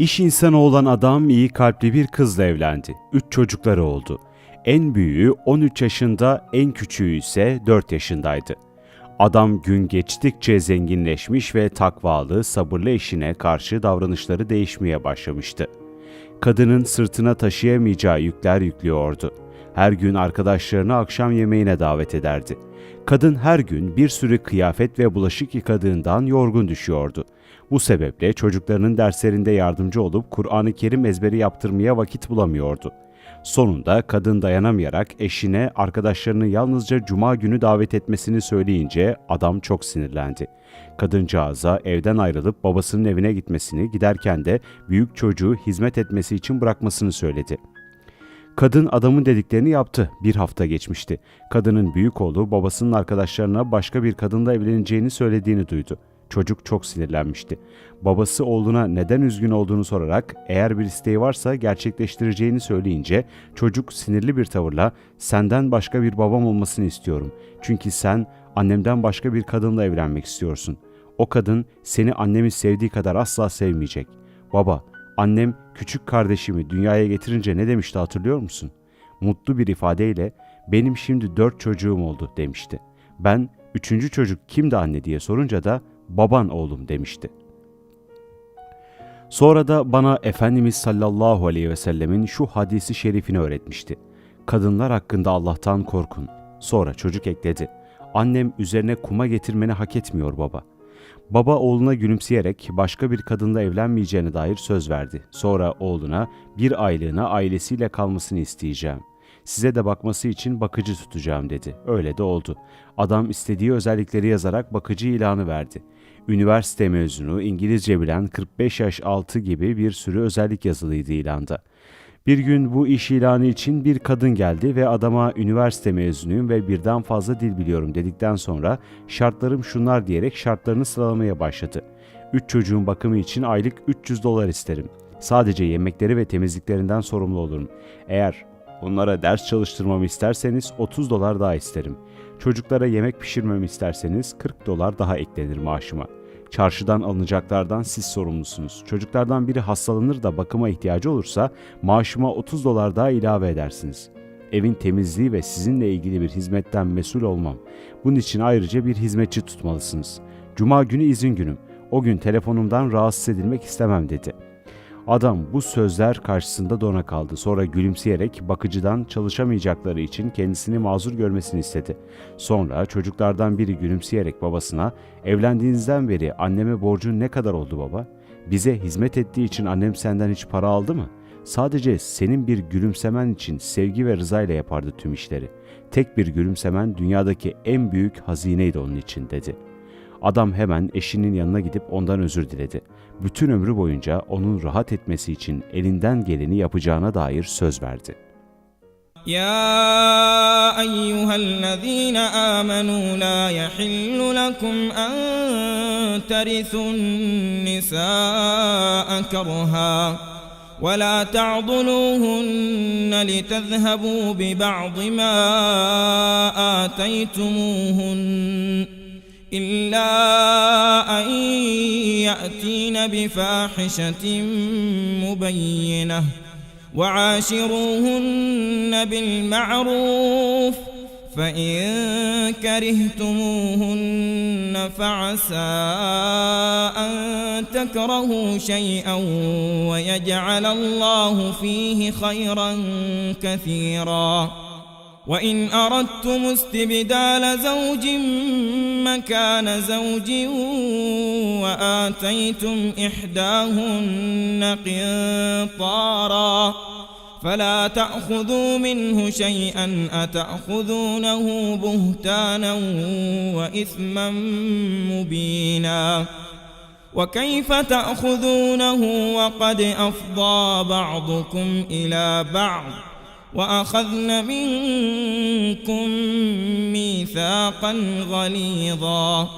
İş insanı olan adam iyi kalpli bir kızla evlendi. Üç çocukları oldu. En büyüğü 13 yaşında, en küçüğü ise 4 yaşındaydı. Adam gün geçtikçe zenginleşmiş ve takvalı, sabırlı eşine karşı davranışları değişmeye başlamıştı. Kadının sırtına taşıyamayacağı yükler yüklüyordu. Her gün arkadaşlarını akşam yemeğine davet ederdi. Kadın her gün bir sürü kıyafet ve bulaşık yıkadığından yorgun düşüyordu. Bu sebeple çocuklarının derslerinde yardımcı olup Kur'an-ı Kerim ezberi yaptırmaya vakit bulamıyordu. Sonunda kadın dayanamayarak eşine arkadaşlarını yalnızca cuma günü davet etmesini söyleyince adam çok sinirlendi. Kadıncağıza evden ayrılıp babasının evine gitmesini, giderken de büyük çocuğu hizmet etmesi için bırakmasını söyledi. Kadın adamın dediklerini yaptı. Bir hafta geçmişti. Kadının büyük oğlu babasının arkadaşlarına başka bir kadınla evleneceğini söylediğini duydu. Çocuk çok sinirlenmişti. Babası oğluna neden üzgün olduğunu sorarak eğer bir isteği varsa gerçekleştireceğini söyleyince çocuk sinirli bir tavırla senden başka bir babam olmasını istiyorum. Çünkü sen annemden başka bir kadınla evlenmek istiyorsun. O kadın seni annemi sevdiği kadar asla sevmeyecek. Baba, annem küçük kardeşimi dünyaya getirince ne demişti hatırlıyor musun? Mutlu bir ifadeyle benim şimdi dört çocuğum oldu demişti. Ben üçüncü çocuk kimdi anne diye sorunca da baban oğlum demişti. Sonra da bana Efendimiz sallallahu aleyhi ve sellemin şu hadisi şerifini öğretmişti. Kadınlar hakkında Allah'tan korkun. Sonra çocuk ekledi. Annem üzerine kuma getirmeni hak etmiyor baba. Baba oğluna gülümseyerek başka bir kadınla evlenmeyeceğine dair söz verdi. Sonra oğluna bir aylığına ailesiyle kalmasını isteyeceğim. Size de bakması için bakıcı tutacağım dedi. Öyle de oldu. Adam istediği özellikleri yazarak bakıcı ilanı verdi. Üniversite mezunu, İngilizce bilen 45 yaş altı gibi bir sürü özellik yazılıydı ilanda. Bir gün bu iş ilanı için bir kadın geldi ve adama üniversite mezunuyum ve birden fazla dil biliyorum dedikten sonra şartlarım şunlar diyerek şartlarını sıralamaya başladı. 3 çocuğun bakımı için aylık 300 dolar isterim. Sadece yemekleri ve temizliklerinden sorumlu olurum. Eğer onlara ders çalıştırmamı isterseniz 30 dolar daha isterim. Çocuklara yemek pişirmemi isterseniz 40 dolar daha eklenir maaşıma. Çarşıdan alınacaklardan siz sorumlusunuz. Çocuklardan biri hastalanır da bakıma ihtiyacı olursa maaşıma 30 dolar daha ilave edersiniz. Evin temizliği ve sizinle ilgili bir hizmetten mesul olmam. Bunun için ayrıca bir hizmetçi tutmalısınız. Cuma günü izin günüm. O gün telefonumdan rahatsız edilmek istemem dedi. Adam bu sözler karşısında dona kaldı. Sonra gülümseyerek bakıcıdan çalışamayacakları için kendisini mazur görmesini istedi. Sonra çocuklardan biri gülümseyerek babasına "Evlendiğinizden beri anneme borcun ne kadar oldu baba? Bize hizmet ettiği için annem senden hiç para aldı mı? Sadece senin bir gülümsemen için sevgi ve rıza ile yapardı tüm işleri. Tek bir gülümsemen dünyadaki en büyük hazineydi onun için." dedi. Adam hemen eşinin yanına gidip ondan özür diledi Bütün ömrü boyunca onun rahat etmesi için elinden geleni yapacağına dair söz verdi. يا أيها الذين آمنوا لا يحل لكم أن ترثوا النساء كرها ولا تعضلوهن لتذهبوا ببعض ما آتيتموهن إلا أن بفاحشة مبينة وعاشروهن بالمعروف فإن كرهتموهن فعسى أن تكرهوا شيئا ويجعل الله فيه خيرا كثيرا وإن أردتم استبدال زوج مكان زوج وآتيتم إحداهن قنطارا فلا تأخذوا منه شيئا أتأخذونه بهتانا وإثما مبينا وكيف تأخذونه وقد أفضى بعضكم إلى بعض وأخذن منكم ميثاقا غليظا